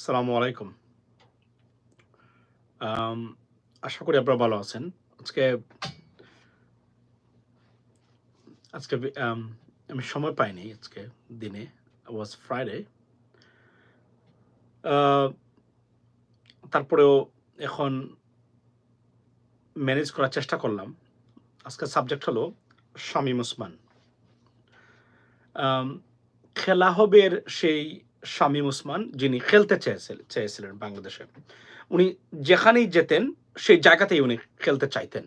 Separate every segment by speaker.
Speaker 1: আসসালামু আলাইকুম। আশা করি আপনারা ভালো আছেন। আজকে আজকে আমি সময় পাইনি আজকে দিনে ওয়াজ ফ্রাইডে তারপরেও এখন ম্যানেজ করার চেষ্টা করলাম। আজকে সাবজেক্ট হলো শামীম ওসমান। আম, খেলা সেই শামীম ওসমান যিনি খেলতে চেয়েছিল, চেয়েছিলেন বাংলাদেশে। উনি যেখানেই যেতেন, সেই জায়গাতেই উনি খেলতে চাইতেন।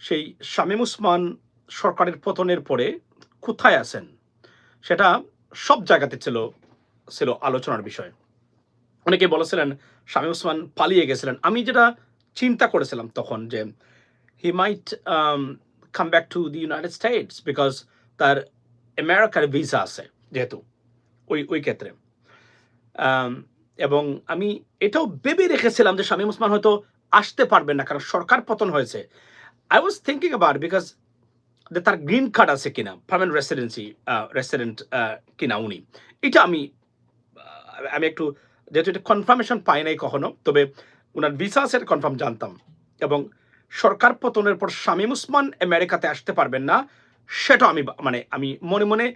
Speaker 1: সেই শামীম ওসমান সরকারের পতনের পরে কোথায় আছেন, সেটা সব জায়গাতে ছিল ছিল আলোচনার বিষয়। অনেকে বলেছিলেন, শামীম ওসমান পালিয়ে গেছিলেন। আমি যেটা চিন্তা করেছিলাম তখন যে he might come back to the United States because তার আমেরিকার ভিসা আছে, যেহেতু। ওই ওই ক্ষেত্রে। এবং আমি এটাও ভেবে রেখেছিলাম যে শামীম ওসমান হয়তো আসতে পারবেন না, কারণ সরকার পতন হয়েছে। I was thinking about because যে তার গ্রিন কার্ড আছে কিনা পার্মানেন্ট রেসিডেন্সি রেসিডেন্ট কিনা উনি। এটা আমি আমি একটু, যেহেতু এটা কনফার্মেশন পাই নাই কখনো, তবে ওনার ভিসা আছে কনফার্ম জানতাম। এবং সরকার পতনের পর শামীম উসমান আমেরিকাতে আসতে পারবেন না, সেটা আমি মানে আমি মনে মনে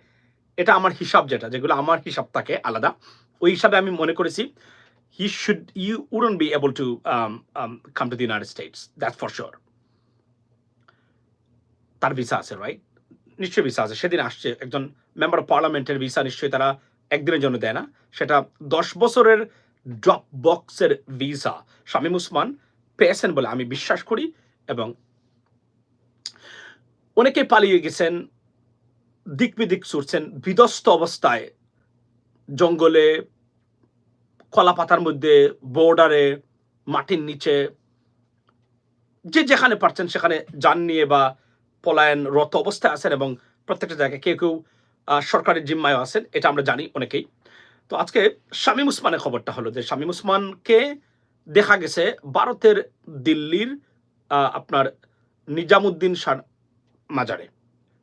Speaker 1: এটা আমার হিসাব যেটা, যেগুলো আমার হিসাব থাকে আলাদা। ওই হিসাবে আমি মনে করেছি he should you wouldn't be able to come to the United States that for sure তার ভিসা আছে রাইট নিশ্চয়ই ভিসা আছে। সেদিন আসছে একজন মেম্বার অফ পার্লামেন্টের ভিসা নিশ্চয়ই তারা একদিনের জন্য দেয় না। সেটা দশ বছরের ড্রপ বক্সের ভিসা শামীম উসমান পেয়েছেন বলে আমি বিশ্বাস করি এবং অনেকে পালিয়ে গেছেন। দিক বিদিক ছুটছেন, বিধ্বস্ত অবস্থায় জঙ্গলে কলা পাতার মধ্যে, বর্ডারে, মাটির নিচে, যে যেখানে পারছেন সেখানে যান নিয়ে বা পলায়ন রত অবস্থায় আছেন এবং প্রত্যেকটা জায়গায় কেউ কেউ সরকারের জিম্মায় আছেন, এটা আমরা জানি অনেকেই। তো আজকে শামীম উসমানের খবরটা হলো যে শামীম উসমানকে দেখা গেছে ভারতের দিল্লির আপনার নিজামুদ্দিন শাহ মাজারে।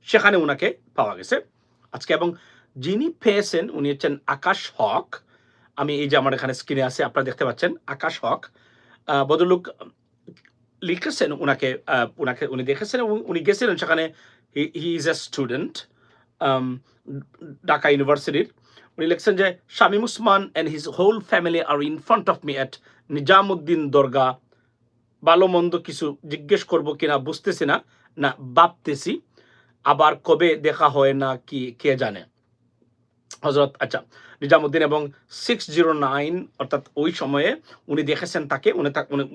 Speaker 1: সেখানে ওনাকে পাওয়া গেছে। আজকে এবং যিনি পেয়েছেন, উনি হচ্ছেন আকাশ হক। আমি এই যে আমার এখানে স্ক্রিনে আছে, আপনারা দেখতে পাচ্ছেন, আকাশ হক। ভদ্রলোক লিখেছেন ওনাকে ওনাকে উনি দেখেছেন এবং উনি গেছিলেন সেখানে। He is a student Dhaka ইউনিভার্সিটির। উনি লিখছেন যে, Shamim Usman and his whole family are in front of me at Nizamuddin Dargah. ভালো মন্দ কিছু জিজ্ঞেস করব কিনা, বুঝতেছি না। না, ভাবতেছি। আবার কবে দেখা হয় না কি, কে জানে? হজরত আচ্ছা নিজামুদ্দিন এবং সিক্স জিরো নাইন অর্থাৎ ওই সময়ে উনি দেখেছেন তাকে, উনি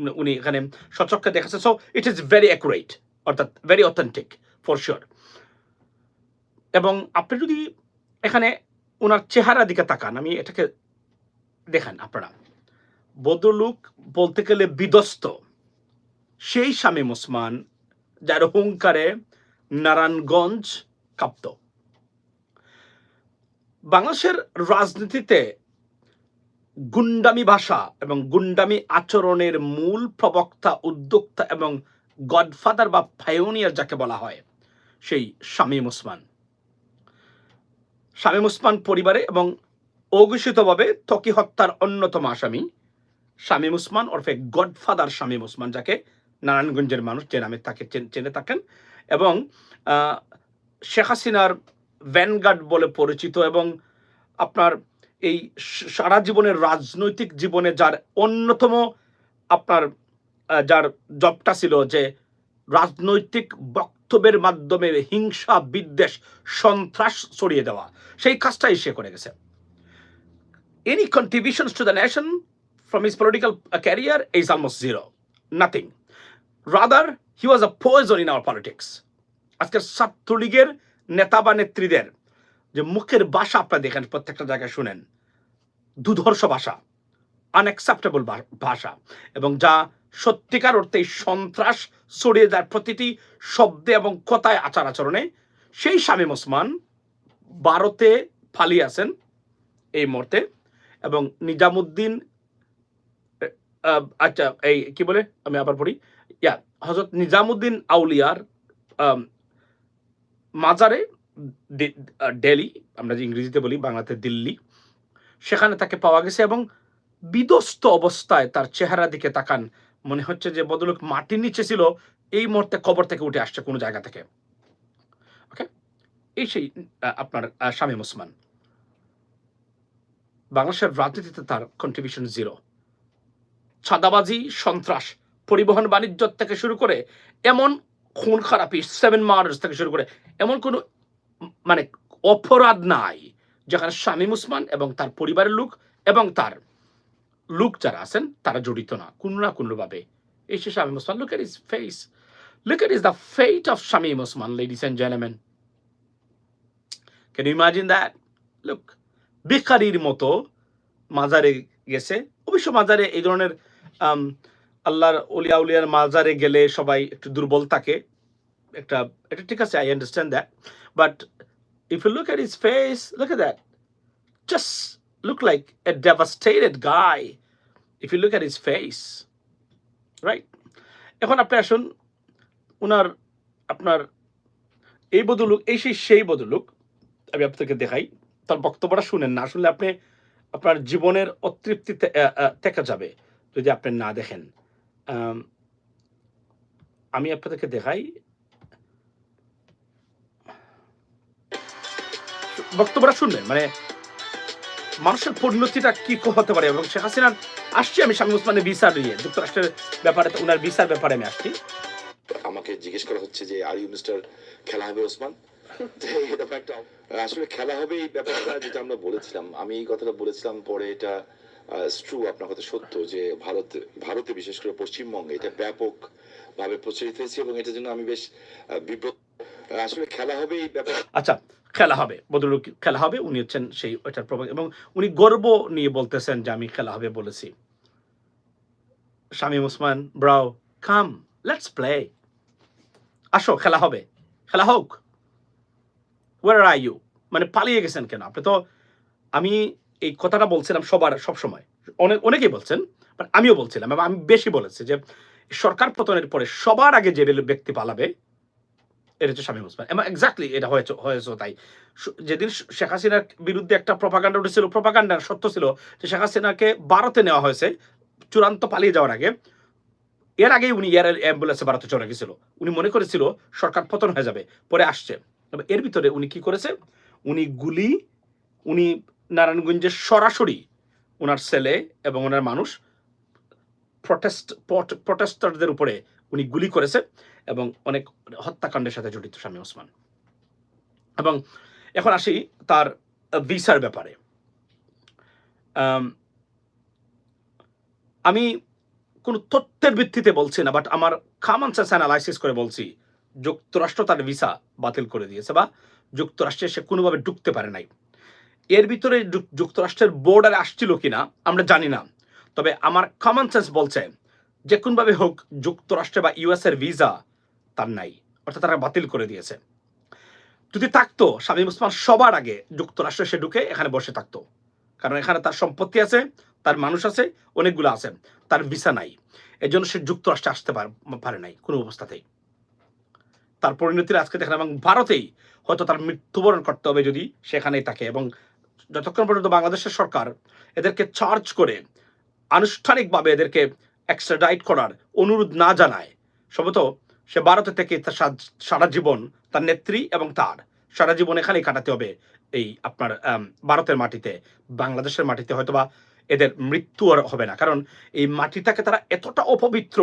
Speaker 1: উনি- এখানে সচক্ষে দেখেছেন। So it is very accurate অর্থাৎ ভেরি অথেন্টিক ফর শিওর এবং আপনি যদি এখানে ওনার চেহারা দিকে তাকান, আমি এটাকে দেখেন আপনারা। বদলুক বলতে গেলে বিধ্বস্ত, সেই শামীম ওসমান যার হুঙ্কারে নারায়ণগঞ্জ, কাঁপত। বাংলাদেশের রাজনীতিতে গুন্ডামি ভাষা এবং গুন্ডামি আচরণের মূল প্রবক্তা, উদ্যোক্তা এবং গডফাদার বা ফায়োনিয়ার যাকে বলা হয়, সেই শামীম ওসমান। শামীম ওসমান পরিবারে এবং অঘোষিতভাবে ত্বকি হত্যার অন্যতম আসামি শামীম ওসমান ওরফে গডফাদার শামীম ওসমান, যাকে নারায়ণগঞ্জের মানুষ যে নামে তাকে চেনে থাকেন এবং শেখ হাসিনার ভ্যানগার্ড বলে পরিচিত এবং আপনার এই সারা জীবনের রাজনৈতিক জীবনে যার অন্যতম আপনার যার জবটা ছিল যে রাজনৈতিক বক্তব্যের মাধ্যমে হিংসা, বিদ্বেষ, সন্ত্রাস ছড়িয়ে দেওয়া। সেই কাজটাই সে করে গেছে। Any contributions to the nation from his political career is almost zero nothing rather he was a poison in our politics আজকের ছাত্রলীগের নেতা বা নেত্রীদের যে মুখের ভাষা আপনারা দেখেন, প্রত্যেকটা জায়গায় শুনেন। দুধর্ষ ভাষা আনএক্সেপ্টেবল ভাষা এবং যা সত্যিকার অর্থে সন্ত্রাস ছড়িয়ে যায় প্রতিটি শব্দে এবং কথায় আচার আচরণে সেই শামীম ওসমান ভারতে ফালিয়ে আছেন এই মুহূর্তে এবং নিজামুদ্দিন আচ্ছা এই কি বলে? আমি আবার পড়ি। ইয়া হজরত নিজামুদ্দিন আউলিয়ার মাজারে দিল্লি আমরা যে ইংরেজিতে বলি, বাংলাতে দিল্লি, সেখানে তাকে পাওয়া গেছে এবং বিধ্বস্ত অবস্থায় তার চেহারা দিকে তাকান। মনে হচ্ছে যে বদলুক মাটির নিচে ছিল, এই মুহূর্তে কবর থেকে উঠে আসছে কোনো জায়গা থেকে। ওকে? এই সেই আপনার শামীম ওসমান বাংলাদেশের রাজনীতিতে তার কন্ট্রিবিউশন জিরো ছাদাবাজি, সন্ত্রাস, পরিবহন বাণিজ্য থেকে শুরু করে এমন খুন খারাপি সেভেন মার্ডার্স থেকে শুরু করে এমন কোনো মানে অপরাধ নাই যেখানে শামীম উসমান এবং তার পরিবারের লোক এবং তার লোক যারা আছেন তারা জড়িত না কোনো না কোনোভাবে। এই সে Shamim Osman look at his face look at his the fate of Shamim Osman ladies and gentleman can imagine that look বেকারির মতো মাজারে গেছে। অবশ্য মাজারে এই ধরনের আম, আল্লাহর উলিয়া উলিয়ার মাজারে গেলে সবাই একটু দুর্বল থাকে। একটা, এটা ঠিক আছে I understand that but if you look at his face look at that just look like a devastated guy if you look at his face right এখন আপনি আসুন ওনার আপনার এই বদলুক, এই সেই সেই বদলুক, আমি আপনাকে দেখাই, তার বক্তব্যটা শুনেন না, আসলে আপনি আপনার জীবনের অতৃপ্তি থেকে যাবে যদি আপনি না দেখেন। আম, আপনাদেরকে দেখাই। বক্তব্যটা শুনবেন মানে মানুষের পরিণতিটা কি হতে পারে এবং শেখ হাসিনার আসছি আমি স্বামী উসমানের ভিসা নিয়ে যুক্তরাষ্ট্রের ব্যাপারে ওনার ভিসার ব্যাপারে আমি আসছি।
Speaker 2: আমাকে জিজ্ঞেস করা হচ্ছে যে আর ইউ মিস্টার খেলা হবে ওসমান? আসলে খেলা হবে এই ব্যাপারটা যেটা আমরা বলেছিলাম। আমি এই কথাটা বলেছিলাম পরে এটা ট্রু আপনার কথা সত্য যে ভারত, ভারতে বিশেষ করে পশ্চিমবঙ্গে এটা ব্যাপক ভাবে প্রচলিত হয়েছে এবং এটার জন্য আমি বেশ বিব্রত। আসলে খেলা হবে এই ব্যাপার।
Speaker 1: আচ্ছা খেলা হবে বদলুক খেলা হবে, উনি হচ্ছেন সেই ওইটার প্রভাব এবং উনি গর্ব নিয়ে বলতেছেন যে আমি খেলা হবে বলেছি। Shamim Osman, bravo, come let's play আসো, খেলা হবে। খেলা হোক। ওয়ার আর ইউ মানে পালিয়ে গেছেন কেন? আপনি তো আমি এই কথাটা বলছিলাম সবার সব সময় অনেক অনেকেই বলছেন বাট আমিও বলছিলাম এবং আমি বেশি বলেছি যে সরকার পতনের পরে সবার আগে যে ব্যক্তি পালাবে, এটা হচ্ছে শামীম ওসমান। এবং এক্স্যাক্টলি এটা হয়েছে হয়েছে তাই। যেদিন শেখ হাসিনার বিরুদ্ধে একটা প্রপাগান্ডা উঠেছিল প্রপাগান্ডার সত্য ছিল যে শেখ হাসিনাকে ভারতে নেওয়া হয়েছে, চূড়ান্ত পালিয়ে যাওয়ার আগে। এর আগেই উনি এয়ার অ্যাম্বুলেন্সে ভারতে চলে গেছিল। উনি মনে করেছিল সরকার পতন হয়ে যাবে, পরে আসছে। তবে এর ভিতরে উনি কি করেছে? উনি গুলি, উনি নারায়ণগঞ্জের সরাসরি ওনার ছেলে এবং ওনার মানুষ প্রটেস্ট প্রটেস্টারদের উপরে উনি গুলি করেছে এবং অনেক হত্যাকাণ্ডের সাথে জড়িত স্বামী ওসমান। এবং এখন আসি তার ভিসার ব্যাপারে। আমি কোনো তথ্যের ভিত্তিতে বলছি না বাট আমার কামন সেন্স অ্যানালাইসিস করে বলছি, যুক্তরাষ্ট্র তার ভিসা বাতিল করে দিয়েছে বা যুক্তরাষ্ট্রে সে কোনোভাবে ঢুকতে পারে নাই। এর ভিতরে যুক্তরাষ্ট্রের বোর্ডারে আসছিল কিনা, আমরা জানি না। তবে আমার কমন সেন্স বলছে যে কোনোভাবে হোক, যুক্তরাষ্ট্রে বা ইউএস এর ভিসা তার নাই, অর্থাৎ তারা বাতিল করে দিয়েছে। যদি থাকতো, শামীম ওসমান সবার আগে যুক্তরাষ্ট্রে সে ঢুকে এখানে বসে থাকতো। কারণ এখানে তার সম্পত্তি আছে, তার মানুষ আছে, অনেকগুলো আছে, তার ভিসা নাই। এর জন্য সে যুক্তরাষ্ট্রে আসতে পারে নাই কোনো অবস্থাতেই। তার পরিণতির আজকে দেখেন এবং ভারতেই হয়তো তার মৃত্যুবরণ করতে হবে যদি সেখানেই থাকে এবং যতক্ষণ পর্যন্ত বাংলাদেশের সরকার এদেরকে চার্জ করে আনুষ্ঠানিকভাবে এদেরকে এক্সট্রাডাইট করার অনুরোধ না জানায়, সম্ভবত সে ভারতে থেকে তার সারা জীবন তার নেত্রী এবং তার সারা জীবন এখানেই কাটাতে হবে এই আপনার ভারতের মাটিতে, বাংলাদেশের মাটিতে হয়তোবা এদের মৃত্যু আর হবে না। কারণ এই মাটিটাকে তারা এতটা অপবিত্র,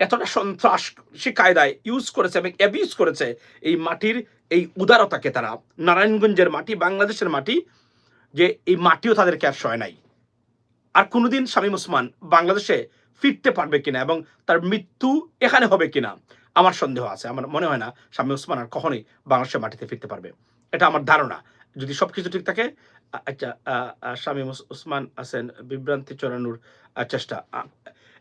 Speaker 1: এতটা সন্ত্রাসী কায়দায় ইউজ করেছে এবং অ্যাবিউজ করেছে, এই মাটির এই উদারতাকে তারা, নারায়ণগঞ্জের মাটি, বাংলাদেশের মাটি যে এই মাটিও তাদেরকে আর সয় নাই। আর কোনোদিন শামীম ওসমান বাংলাদেশে ফিরতে পারবে কিনা এবং তার মৃত্যু এখানে হবে কিনা আমার সন্দেহ আছে। আমার মনে হয় না শামীম ওসমান আর কখনোই বাংলাদেশের মাটিতে ফিরতে পারবে। এটা আমার ধারণা। যদি সব কিছু ঠিক থাকে আচ্ছা শামীম ওসমান আছেন বিভ্রান্তি চড়ানোর চেষ্টা।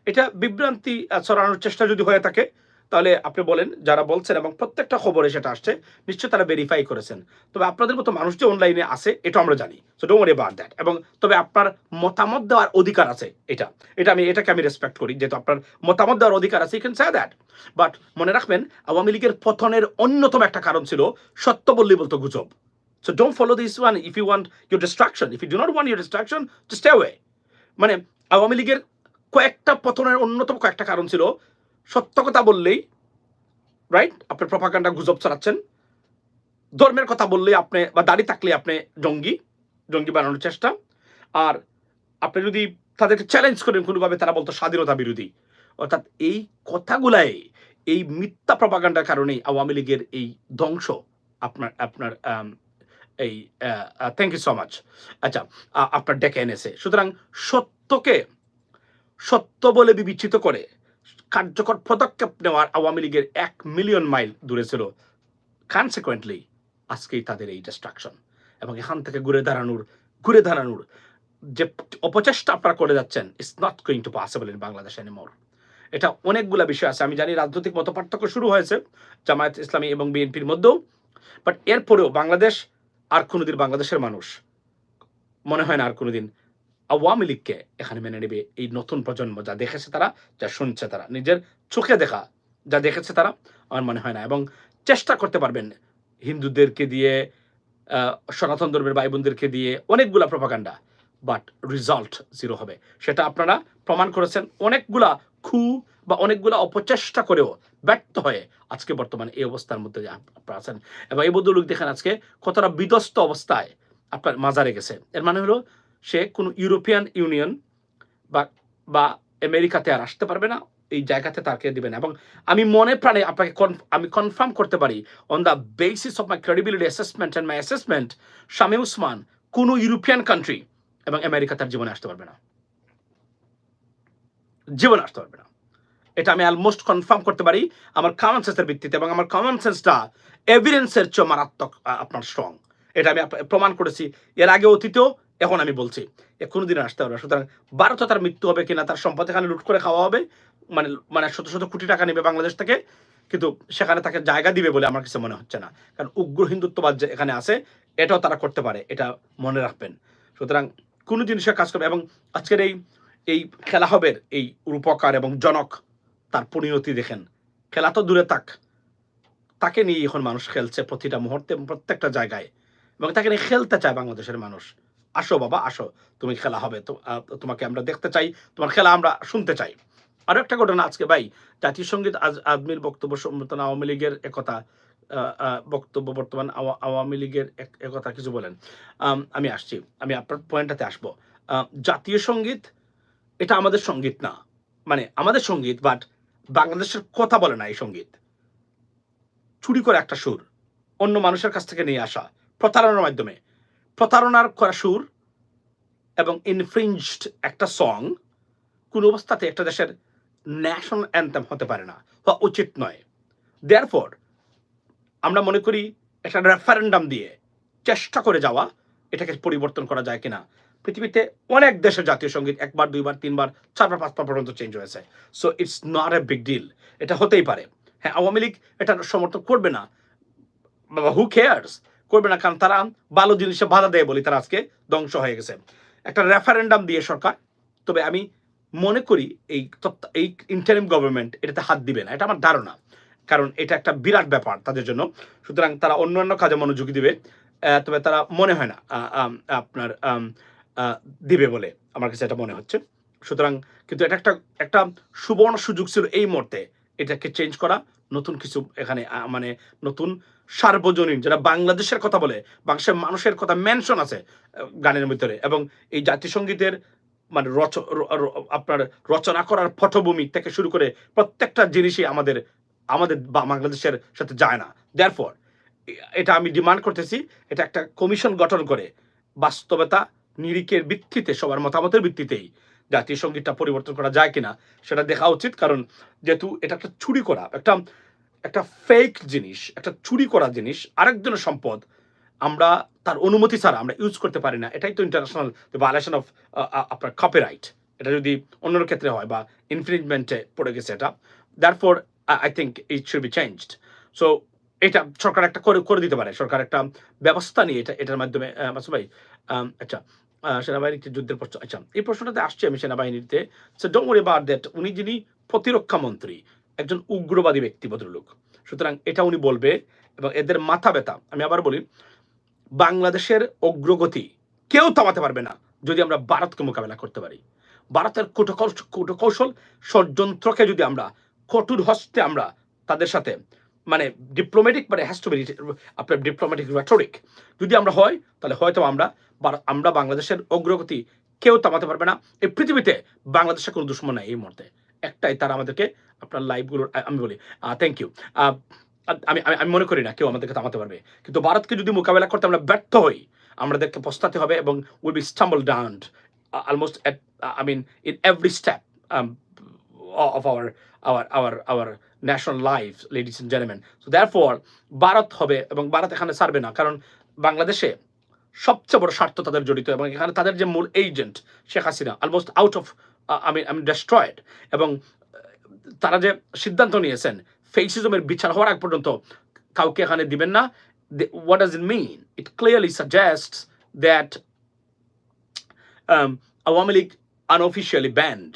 Speaker 1: এটা বিভ্রান্তি আ, ছড়ানোর চেষ্টা যদি হয়ে থাকে তাহলে আপনি বলেন যারা বলছেন এবং প্রত্যেকটা খবরে সেটা আসছে নিশ্চয়ই তারা ভেরিফাই করেছেন। তবে আপনাদের মতো মানুষ যে অনলাইনে আছে এটা আমরা জানি। So don't worry about that এবং তবে আপনার মতামত দেওয়ার অধিকার আছে এটা। এটা আমি এটাকে আমি রেসপেক্ট করি যেহেতু আপনার মতামত দেওয়ার অধিকার আছে you can say that but মনে রাখবেন আওয়ামী লীগের পতনের অন্যতম একটা কারণ ছিল সত্য বললেই বলতো গুজব। So don't follow this one if you want your distraction. If you do not want your distraction, just stay away. মানে আওয়ামী লীগের কয়েকটা পতনের অন্যতম কয়েকটা কারণ ছিল সত্য কথা বললেই রাইট আপনি প্রপাকাণ্ডা গুজব ছড়াচ্ছেন। ধর্মের কথা বললেই আপনি, বা দাড়ি থাকলে আপনি জঙ্গি জঙ্গি বানানোর চেষ্টা। আর আপনি যদি তাদেরকে চ্যালেঞ্জ করেন কোনোভাবে, তারা বলতো স্বাধীনতা বিরোধী। অর্থাৎ এই কথাগুলাই, এই মিথ্যা প্রপাগান্ডার কারণেই আওয়ামী লীগের এই ধ্বংস আপনার আপনার এই থ্যাংক ইউ সো মাচ আচ্ছা আপনার ডেকে এনেছে। সুতরাং সত্যকে সত্য বলে বিবেচিত করে কার্যকর পদক্ষেপ নেওয়ার আওয়ামী লীগের এক মিলিয়ন মাইল দূরে ছিল। কনসিকুয়েন্টলি আজকেই তাদের এই ডিস্ট্রাকশন এবং এখান থেকে ঘুরে দাঁড়ানোর ঘুরে দাঁড়ানোর যে অপচেষ্টা আপনারা করে যাচ্ছেন it's not going to possible in Bangladesh anymore এটা অনেকগুলা বিষয় আছে। আমি জানি রাজনৈতিক মত পার্থক্য শুরু হয়েছে জামায়াত ইসলামী এবং বিএনপির মধ্যেও বাট এরপরেও বাংলাদেশ আর কোনোদিন বাংলাদেশের মানুষ, মনে হয় না আর কোনোদিন আওয়ামী লীগকে এখানে মেনে নেবে এই নতুন প্রজন্ম যা দেখেছে তারা, যা শুনছে তারা। নিজের চোখে দেখা যা দেখেছে তারা, আমার মনে হয় না। এবং চেষ্টা করতে পারবেন হিন্দুদেরকে দিয়ে সনাতন ধর্মের ভাই বোনদেরকে দিয়ে অনেকগুলা প্রপাগান্ডা বাট রেজাল্ট জিরো হবে। সেটা আপনারা প্রমাণ করেছেন। অনেকগুলা খু বা অনেকগুলা অপচেষ্টা করেও ব্যর্থ হয়ে আজকে বর্তমানে এই অবস্থার মধ্যে আপনারা আছেন। এবং এই বদলুক দেখেন আজকে কতটা বিধ্বস্ত অবস্থায় আপনার মাজারে গেছে। এর মানে হলো সে কোনো ইউরোপিয়ান ইউনিয়ন বা বা আমেরিকাতে আর আসতে পারবে না, এই জায়গাতে তাকে দিবে না। এবং আমি মনে প্রাণে আপনাকে আমি কনফার্ম করতে পারি on the basis of my credibility assessment and my assessment Shamim Usman কোনো ইউরোপিয়ান কান্ট্রি এবং আমেরিকা তার জীবনে আসতে পারবে না। জীবনে আসতে পারবে না। এটা আমি অলমোস্ট কনফার্ম করতে পারি আমার কমন সেন্সের ভিত্তিতে এবং আমার কমন সেন্সটা এভিডেন্সের চেয়ে মারাত্মক আপনার স্ট্রং এটা আমি প্রমাণ করেছি। এর আগে অতীতেও এখন আমি বলছি, এ কোনোদিন আসতে পারবে সুতরাং ভারত তার মৃত্যু হবে কিনা, তার সম্পদ এখানে লুট করে খাওয়া হবে মানে মানে শত শত কোটি টাকা নেবে বাংলাদেশ থেকে, কিন্তু সেখানে তাকে জায়গা দিবে বলে আমার কাছে মনে হচ্ছে না। কারণ উগ্র হিন্দুত্ববাদ যে এখানে আছে, এটাও তারা করতে পারে, এটা মনে রাখবেন। সুতরাং কোনো জিনিসে কাজ করবে এবং আজকের এই এই খেলা হবে এই রূপকার এবং জনক তার পরিণতি দেখেন। খেলা তো দূরে থাক, তাকে নিয়ে এখন মানুষ খেলছে প্রতিটা মুহূর্তে প্রত্যেকটা জায়গায় এবং তাকে নিয়ে খেলতে চায় বাংলাদেশের মানুষ। আসো বাবা, আসো। তুমি খেলা হবে। তোমাকে আমরা দেখতে চাই। তোমার খেলা আমরা শুনতে চাই। আরও একটা ঘটনা আজকে, ভাই। জাতীয় সংগীত আজ আদমির বক্তব্য সমর্থন আওয়ামী লীগের একথা বক্তব্য বর্তমান আওয়ামী লীগের এক- একথা কিছু বলেন। আমি আসছি। আমি আপনার পয়েন্টটাতে আসব। জাতীয় সংগীত, এটা আমাদের সংগীত না। মানে আমাদের সংগীত, বাট বাংলাদেশের কথা বলে না এই সংগীত। চুরি করে একটা সুর, অন্য মানুষের কাছ থেকে নিয়ে আসা, প্রতারণার মাধ্যমে। প্রতারণার করা সুর এবং ইনফ্রিঞ্জড একটা সং কোন অবস্থাতে একটা দেশের ন্যাশনাল অ্যান্থেম হতে পারে না, বা উচিত নয়। দেয়ারফর আমরা মনে করি একটা রেফারেন্ডাম দিয়ে চেষ্টা করে যাওয়া, এটাকে পরিবর্তন করা যায় কিনা। পৃথিবীতে অনেক দেশের জাতীয় সংগীত একবার, দুইবার, তিনবার, চারবার, পাঁচবার পর্যন্ত চেঞ্জ হয়েছে। So it's not a big deal এটা হতেই পারে। হ্যাঁ আওয়ামী লীগ এটা সমর্থন করবে না। বাবা হু কেয়ার্স করবে না, কারণ তারা ভালো জিনিসে বাধা দেয় বলে তারা আজকে ধ্বংস হয়ে গেছে। একটা রেফারেন্ডাম দিয়ে সরকার, তবে আমি মনে করি এই এই ইন্টারিম গভর্নমেন্ট এটাতে হাত দিবে না, এটা আমার ধারণা। কারণ এটা একটা বিরাট ব্যাপার তাদের জন্য। সুতরাং তারা অন্যান্য কাজে মনোযোগী দিবে তবে তারা মনে হয় না আপনার দিবে বলে আমার কাছে এটা মনে হচ্ছে। সুতরাং কিন্তু এটা একটা একটা সুবর্ণ সুযোগ ছিল এই মুহূর্তে, এটাকে চেঞ্জ করা। নতুন কিছু এখানে মানে নতুন সার্বজনীন যারা বাংলাদেশের কথা বলে, বাংলাদেশের মানুষের কথা মেনশন আছে গানের ভিতরে। এবং এই জাতীয় সঙ্গীতের মানে রচ আপনার রচনা করার পটভূমি থেকে শুরু করে প্রত্যেকটা জিনিসই আমাদের আমাদের বাংলাদেশের সাথে যায় না। দেয়ারফর এটা আমি ডিমান্ড করতেছি, এটা একটা কমিশন গঠন করে বাস্তবতা, নিরিখের ভিত্তিতে, সবার মতামতের ভিত্তিতেই। জাতীয় সঙ্গীতটা পরিবর্তন করা যায় কিনা সেটা দেখা উচিত। কারণ যেহেতু এটা একটা চুরি করা, একটা একটা ফেক জিনিস, একটা চুরি করা জিনিস, আরেকজনের সম্পদ, আমরা তার অনুমতি ছাড়া আমরা ইউজ করতে পারি না। এটাই তো ইন্টারন্যাশনাল ভায়োলেশন অফ আপনার কপিরাইট এটা যদি অন্য ক্ষেত্রে হয় বা ইনফ্রিজমেন্টে পড়ে গেছে এটা that for I think it should be changed so এটা সরকার একটা করে করে দিতে পারে। সরকার একটা ব্যবস্থা নিয়ে এটা, এটার মাধ্যমে মাসুদ ভাই আচ্ছা সেনাবাহিনীতে যুদ্ধের প্রশ্ন আচ্ছা এই প্রশ্নটাতে আসছি আমি সেনাবাহিনীতে। So don't worry about that উনি যিনি প্রতিরক্ষা মন্ত্রী, একজন উগ্রবাদী ব্যক্তি, ভদ্রলোক। সুতরাং এটা উনি বলবে এবং এদের মাথা ব্যথা। আমি আবার বলি, বাংলাদেশের অগ্রগতি কেউ থামাতে পারবে না যদি আমরা ভারতকে মোকাবেলা করতে পারি। ভারতের কুটকৌশল ষড়যন্ত্রকে যদি আমরা, কঠোর হস্তে আমরা তাদের সাথে মানে ডিপ্লোম্যাটিক মানে হ্যাজ টু বি আপনার ডিপ্লোম্যাটিক রেটরিক যদি আমরা হয়, তাহলে হয়তো আমরা আমরা বাংলাদেশের অগ্রগতি কেউ থামাতে পারবে না। এই পৃথিবীতে বাংলাদেশের কোনো দুশ্মন নাই এই মুহূর্তে। একটাই তারা আমাদেরকে আপনার লাইভগুলোর আমি বলি থ্যাংক ইউ আমি আমি মনে করি না কেউ আমাদেরকে থামাতে পারবে। কিন্তু ভারতকে যদি মোকাবেলা করতে আমরা ব্যর্থ হই, আমাদেরকে পস্তাতে হবে এবং will be stumble down almost I mean in every step of our our our our national lives, ladies and gentlemen. So therefore, Bharat হবে এবং ভারত এখানে ছাড়বে না। কারণ বাংলাদেশে সবচেয়ে বড় স্বার্থ তাদের জড়িত এবং এখানে তাদের যে মূল agent Sheikh Hasina almost out of আমি আমি ডেস্ট্রয়েড এবং তারা যে সিদ্ধান্ত নিয়েছেন ফেসিজমের বিচার হওয়ার আগ পর্যন্ত কাউকে এখানে দিবেন না what does it mean it clearly suggest that Awami League banned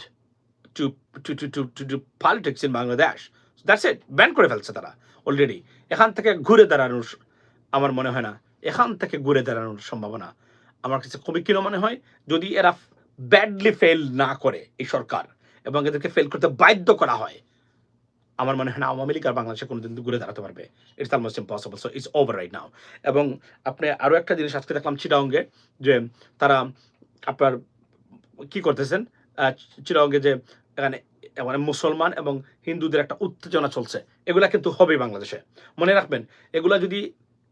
Speaker 1: to to to to to do politics in Bangladesh. So that's it. Ban করে ফেলছে তারা অলরেডি এখান থেকে ঘুরে দাঁড়ানোর আমার মনে হয় না এখান থেকে ঘুরে দাঁড়ানোর সম্ভাবনা। আমার কাছে খুবই কিনো মনে হয়, যদি এরা ব্যাডলি ফেল না করে এই সরকার এবং এদেরকে ফেল করতে বাধ্য করা হয়, আমার মনে হয় না আওয়ামী লীগ আর বাংলাদেশে কোনোদিন ঘুরে দাঁড়াতে পারবে। It's almost impossible so it's over right now এবং আপনি আরও একটা জিনিস আজকে দেখলাম চিটাঙ্গে যে তারা আপনার কি করতেছেন? চিটাঙ্গে যে এখানে মানে মুসলমান এবং হিন্দুদের একটা উত্তেজনা চলছে, এগুলা কিন্তু হবে বাংলাদেশে। মনে রাখবেন, এগুলা যদি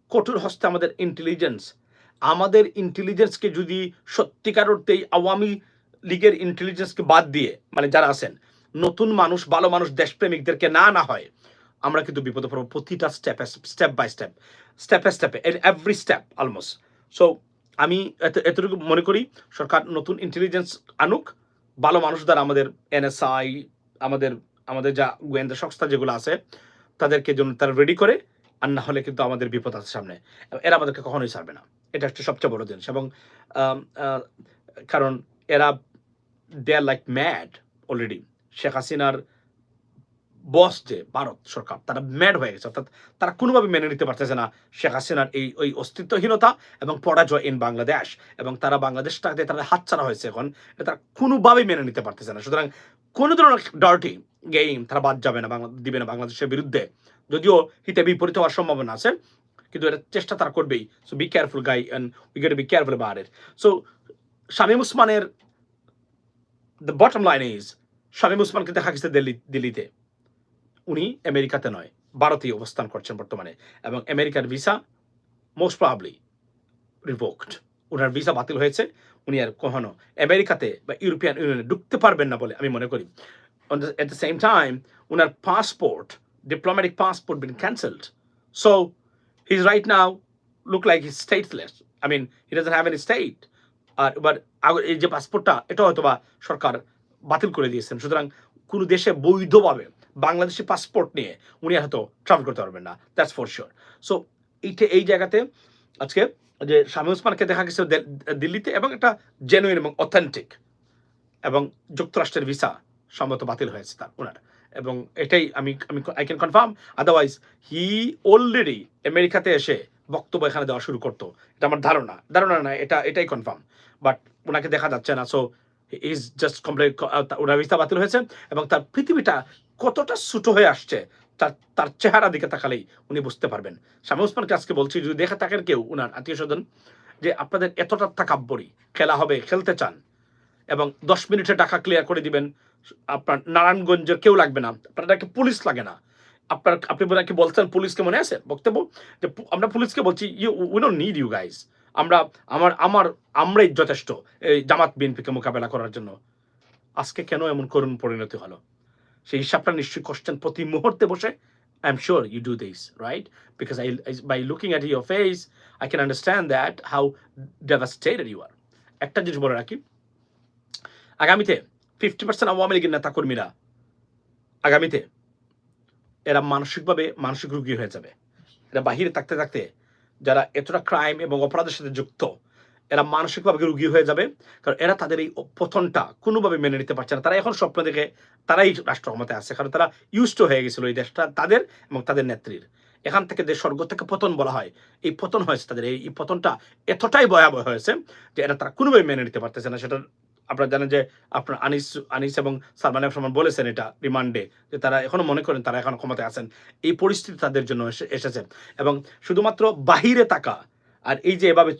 Speaker 1: কঠোর হস্তে আমাদের ইন্টেলিজেন্স আমাদের ইন্টেলিজেন্সকে যদি সত্যিকার অর্থেই আওয়ামী লীগের ইন্টেলিজেন্সকে বাদ দিয়ে মানে যারা আছেন, নতুন মানুষ, ভালো মানুষ, দেশপ্রেমিকদেরকে না না হয়, আমরা কিন্তু বিপদে পড়ব প্রতিটা স্টেপে স্টেপ বাই স্টেপ স্টেপে স্টেপে এভরি স্টেপ অলমোস্ট সো আমি এত- এতটুকু মনে করি, সরকার নতুন ইন্টেলিজেন্স আনুক, ভালো মানুষ দ্বারা আমাদের এনএসআই আমাদের আমাদের যা গোয়েন্দা সংস্থা যেগুলো আছে, তাদেরকে জন্য তারা রেডি করে আর না হলে কিন্তু আমাদের বিপদ আছে সামনে। এরা আমাদেরকে কখনোই ছাড়বে না। এটা হচ্ছে সবচেয়ে বড় জিনিস। এবং কারণ এরা they are like mad already Sheikh হাসিনার বস যে ভারত সরকার, তারা ম্যাড হয়ে গেছে। অর্থাৎ তারা কোনোভাবে মেনে নিতে পারতেছে না শেখ হাসিনার এই, ওই অস্তিত্বহীনতা এবং পরাজয় ইন বাংলাদেশ এবং তারা বাংলাদেশটাকে তারা হাতছাড়া হয়েছে এখন। তারা কোনোভাবেই মেনে নিতে পারতেছে না। সুতরাং কোনো ধরনের ডার্টি গেম তারা বাদ যাবে না, বাংলা, দিবে না বাংলাদেশের বিরুদ্ধে। যদিও হিতে বিপরীত হওয়ার সম্ভাবনা আছে, কিন্তু এটা চেষ্টা তারা করবেই। So be careful guy and we get be careful about so Shamim উসমানের the bottom line is Shamim উসমানকে দেখা গেছে দিল্লি, দিল্লিতে। উনি আমেরিকাতে নয়, ভারতেই অবস্থান করছেন বর্তমানে, এবং আমেরিকার ভিসা মোস্ট প্রবাবলি রিভোকড ওনার ভিসা বাতিল হয়েছে, উনি আর কখনো আমেরিকাতে বা ইউরোপিয়ান ইউনিয়নে ঢুকতে পারবেন না বলে আমি মনে করি। At the same time owner passport diplomatic passport been cancelled so he is right now look like he stateless I mean he doesn't have any state আর এবার এই যে পাসপোর্টটা এটা হয়তো বা সরকার বাতিল করে দিয়েছেন। সুতরাং কোনো দেশে বৈধভাবে বাংলাদেশি পাসপোর্ট নিয়ে উনি আর হয়তো ট্রাভেল করতে পারবেন না। দ্যাটস ফর শিওর সো এইটা, এই জায়গাতে আজকে যে শামী ওসমানকে দেখা গেছে দিল্লিতে এবং একটা জেনুইন এবং অথেন্টিক এবং যুক্তরাষ্ট্রের ভিসা সম্ভবত বাতিল হয়েছে তার, ওনার। এবং এটাই আমি আমি I can confirm otherwise he already আমেরিকাতে এসে বক্তব্য এখানে দেওয়া শুরু করতো। এটা আমার ধারণা। ধারণা না, এটা, এটাই কনফার্ম বাট ওনাকে দেখা যাচ্ছে না সো ইজ জাস্ট কমপ্লিট ওনার ভিসা বাতিল হয়েছে এবং তার পৃথিবীটা কতটা ছোটো হয়ে আসছে, তার তার চেহারা দিকে তাকালেই উনি বুঝতে পারবেন। স্বামী ওসমানকে আজকে বলছি, যদি দেখে থাকেন কেউ, উনার আত্মীয় স্বজন, যে আপনাদের এতটা তাকাব্বরি খেলা হবে, খেলতে চান, এবং দশ মিনিটে টাকা ক্লিয়ার করে দিবেন আপনার নারায়ণগঞ্জের কেউ লাগবে না। আপনাদেরকে পুলিশ লাগে না। আপনার, আপনি নাকি বলছেন পুলিশকে মনে আছে? বক্তব্য? যে আমরা পুলিশকে বলছি you we don't need you guys আমরা, আমার আমার, আমরাই যথেষ্ট এই জামাত বিএনপিকে মোকাবেলা করার জন্য। আজকে কেন এমন করুণ পরিণতি হলো? সেই হিসাবটা নিশ্চয়ই করছেন প্রতি মুহূর্তে বসে। I am sure you do this right because I by looking at your face I can understand that how devastated you are একটা জিনিস বলে রাখি। আগামীতে ফিফটি পার্সেন্ট আওয়ামী লীগের নেতাকর্মীরা আগামীতে এরা মানসিকভাবে মানসিক রোগী হয়ে যাবে। এরা বাহিরে থাকতে থাকতে যারা এতটা ক্রাইম এবং অপরাধের সাথে যুক্ত, এরা মানসিকভাবে রুগী হয়ে যাবে। কারণ এরা তাদের এই পতনটা কোনোভাবে মেনে নিতে পারছে না। তারা এখন স্বপ্ন দেখে তারাই রাষ্ট্র ক্ষমতায় আছে। কারণ তারা ইউজ টু হয়ে গেছিল এই দেশটা তাদের এবং তাদের নেত্রীর। এখান থেকে যে স্বর্গ থেকে পতন বলা হয়। এই পতন হয়েছে তাদের। এই পতনটা এতটাই ভয়াবহ হয়েছে যে এটা তারা কোনোভাবে মেনে নিতে পারতেছে না। সেটা আপনারা জানেন যে আপনার আনিস আনিস এবং সালমান রহমান বলেছেন এটা রিমান্ডে, যে তারা এখনও মনে করেন তারা এখন ক্ষমতায় আছেন। এই পরিস্থিতি তাদের জন্য এসে- এসেছে। এবং শুধুমাত্র বাহিরে থাকা আর এই যে এভাবে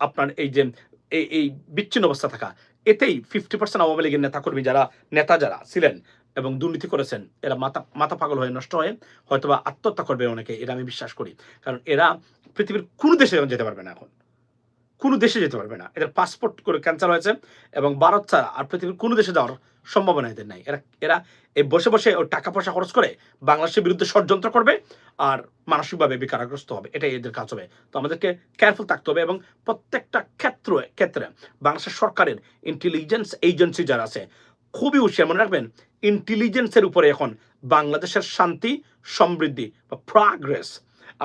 Speaker 1: আপনার এই যে, এই এই বিচ্ছিন্ন অবস্থা থাকা, এতেই ফিফটি পার্সেন্ট আওয়ামী লীগের নেতাকর্মী যারা, নেতা যারা ছিলেন এবং দুর্নীতি করেছেন, এরা মাথা মাথা পাগল হয়ে নষ্ট হয়ে হয়তোবা আত্মহত্যা করবে অনেকে, এটা আমি বিশ্বাস করি। কারণ এরা পৃথিবীর কোনো দেশে যেতে পারবে না এখন। কোনো দেশে যেতে পারবে না। এদের পাসপোর্ট করে ক্যান্সেল হয়েছে এবং ভারত ছাড়া আর পৃথিবীর কোনো দেশে যাওয়ার সম্ভাবনা এদের নাই। এরা এরা এই বসে বসে ওই টাকা পয়সা খরচ করে বাংলাদেশের বিরুদ্ধে ষড়যন্ত্র করবে আর মানসিকভাবে বিকারগ্রস্ত হবে। এটাই এদের কাজ হবে। তো আমাদেরকে কেয়ারফুল থাকতে হবে এবং প্রত্যেকটা ক্ষেত্র ক্ষেত্রে বাংলাদেশের সরকারের ইন্টেলিজেন্স এজেন্সি যারা আছে, খুবই হুঁশিয়ার। মনে রাখবেন ইন্টেলিজেন্সের উপরে এখন বাংলাদেশের শান্তি, সমৃদ্ধি বা প্রগ্রেস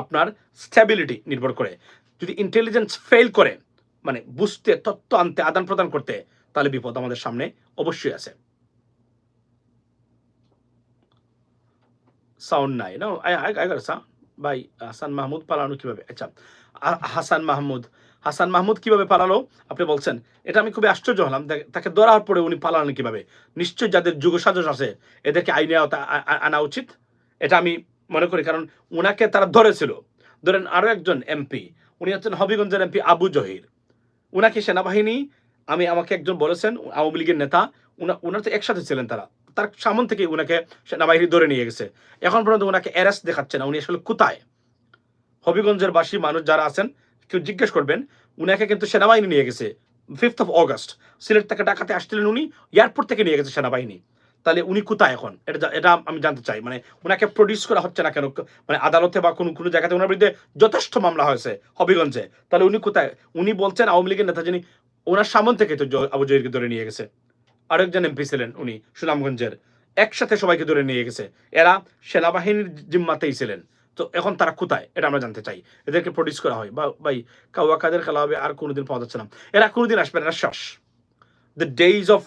Speaker 1: আপনার স্ট্যাবিলিটি নির্ভর করে। যদি ইন্টেলিজেন্স ফেল করে মানে বুঝতে, তথ্য আনতে, আদান প্রদান করতে, তাহলে বিপদ আমাদের সামনে অবশ্যই আছে। সাউন্ড নাই নো ভাই, হাসান মাহমুদ পালানো কীভাবে? আচ্ছা হাসান মাহমুদ হাসান মাহমুদ কীভাবে পালালো? আপনি বলছেন, এটা আমি খুবই আশ্চর্য হলাম তাকে- ধরার পরে উনি পালালেন কীভাবে? নিশ্চয় যাদের যুগ সাজস আছে, এদেরকে আইনে আনা উচিত। এটা আমি মনে করি, কারণ উনাকে তারা ধরেছিল। ধরেন আরও একজন এমপি উনি হচ্ছেন হবিগঞ্জের এমপি আবু জহির। উনাকে সেনাবাহিনী, আমি আমাকে একজন বলেছেন, আওয়ামী লীগের নেতা, উনা উনার তো একসাথে ছিলেন তারা। তার সামন থেকে উনাকে সেনাবাহিনী ধরে নিয়ে গেছে। এখন পর্যন্ত উনাকে অ্যারেস্ট দেখাচ্ছে না, উনি আসলে কোথায়? হবিগঞ্জের বাসী মানুষ যারা আছেন, কেউ জিজ্ঞেস করবেন, উনাকে কিন্তু সেনাবাহিনী নিয়ে গেছে। ফিফথ অফ অগস্ট সিলেট থেকে ডাকাতে আসছিলেন উনি এয়ারপোর্ট থেকে নিয়ে গেছে সেনাবাহিনী। তাহলে উনি কোথায় এখন? এটা এটা আমি জানতে চাই। মানে উনাকে প্রডিউস করা হচ্ছে না কেন? মানে আদালতে বা কোনো কোনো জায়গাতে ওনার বিরুদ্ধে যথেষ্ট মামলা হয়েছে হবিগঞ্জে। তাহলে উনি কোথায়? উনি বলছেন আওয়ামী লীগের নেতা যিনি, ওনার সামন থেকে তো আবু জহিরকে ধরে নিয়ে গেছে। আরেকজন এমপি ছিলেন উনি, সুনামগঞ্জের। একসাথে সবাইকে ধরে নিয়ে গেছে। এরা সেনাবাহিনীর জিম্মাতেই ছিলেন। তো এখন তারা কোথায়? এটা আমরা জানতে চাই। এদেরকে প্রডিউস করা হয়। বা ভাই কাউয়া কাদের খেলা হবে আর কোনোদিন পাওয়া যাচ্ছে না। এরা কোনোদিন আসবে না শ্বাস the days of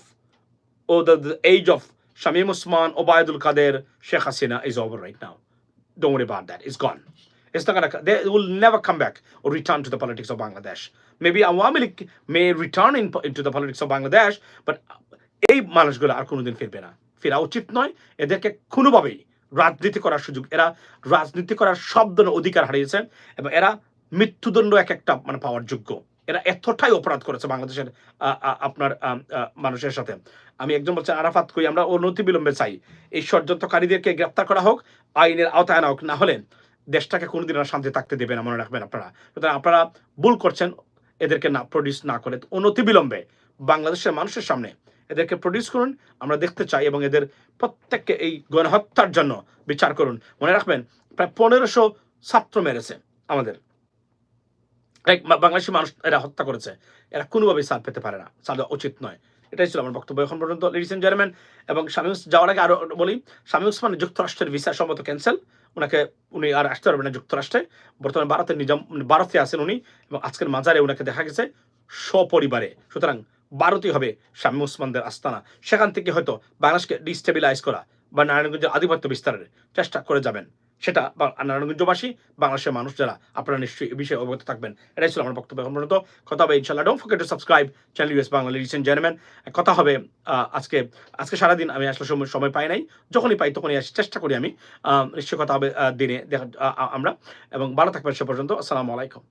Speaker 1: O the age of Shamim Usman, Obaidul Qadir, Sheikh Hasina is over right now. Don't worry about that. It's gone. It's not gonna. They will never come back or return to the politics of Bangladesh. Maybe Awami League may return in, into the politics of Bangladesh, but এই মানুষগুলো আর কোনোদিন ফিরবে না ফেরা উচিত নয় এদেরকে কোনোভাবেই রাজনীতি করার সুযোগ এরা রাজনীতি করার সব ধরনের অধিকার হারিয়েছে এবং এরা মৃত্যুদণ্ড এক একটা মানে পাওয়ার যোগ্য এরা এতটাই অপরাধ করেছে বাংলাদেশের আপনার মানুষের সাথে। আমি একজন বলছেন আরাফাত কই, আমরা অনতি বিলম্বে চাই। এই ষড়যন্ত্রকারীদেরকে গ্রেপ্তার করা হোক, আইনের আওতায় আনা হোক, না হলে দেশটাকে কোনোদিন আর শান্তি থাকতে দেবে না, মনে রাখবেন আপনারা। সুতরাং আপনারা ভুল করছেন, এদেরকে না প্রডিউস না করে, অনতি বিলম্বে বাংলাদেশের মানুষের সামনে এদেরকে প্রডিউস করুন, আমরা দেখতে চাই এবং এদের প্রত্যেককে এই গণহত্যার জন্য বিচার করুন। মনে রাখবেন, প্রায় পনেরোশো ছাত্র মেরেছে আমাদের। বাংলাদেশি মানুষ এরা হত্যা করেছে। এরা কোনোভাবেই সাথ পেতে পারে না। দেওয়া উচিত নয়। এটাই ছিল আমার বক্তব্য এখন পর্যন্ত। লেডিস এন্ড জেন্টলম্যান এবং স্বামী যাওয়ার আগে আরও বলি, স্বামী উসমান যুক্তরাষ্ট্রের ভিসা সম্মত ক্যান্সেল ওনাকে উনি আর আসতে পারবেন না যুক্তরাষ্ট্রে। বর্তমানে ভারতের নিজাম ভারতে আছেন উনি, এবং আজকের মাজারে ওনাকে দেখা গেছে সপরিবারে। সুতরাং ভারতই হবে স্বামী উসমানদের আস্তানা। সেখান থেকে হয়তো বাংলাদেশকে ডিস্টেবিলাইজ করা বা নারায়ণগঞ্জের আধিপত্য বিস্তারের চেষ্টা করে যাবেন। সেটা নারায়ণগঞ্জবাসী, বাংলাদেশের মানুষ যারা, আপনারা নিশ্চয়ই এই বিষয়ে অবগত থাকবেন। এটাই ছিল আমার বক্তব্য এখন কথা হবে ইনশাল্লাহ don't forget to subscribe channel US Bangla recent and কথা হবে আজকে আজকে সারাদিন আমি আসলে সময় সময় পাই নাই। যখনই পাই তখনই আসি, চেষ্টা করি আমি নিশ্চয়ই কথা হবে দিনে দেখা আমরা। এবং ভালো থাকবেন সে পর্যন্ত। আসসালামু আলাইকুম।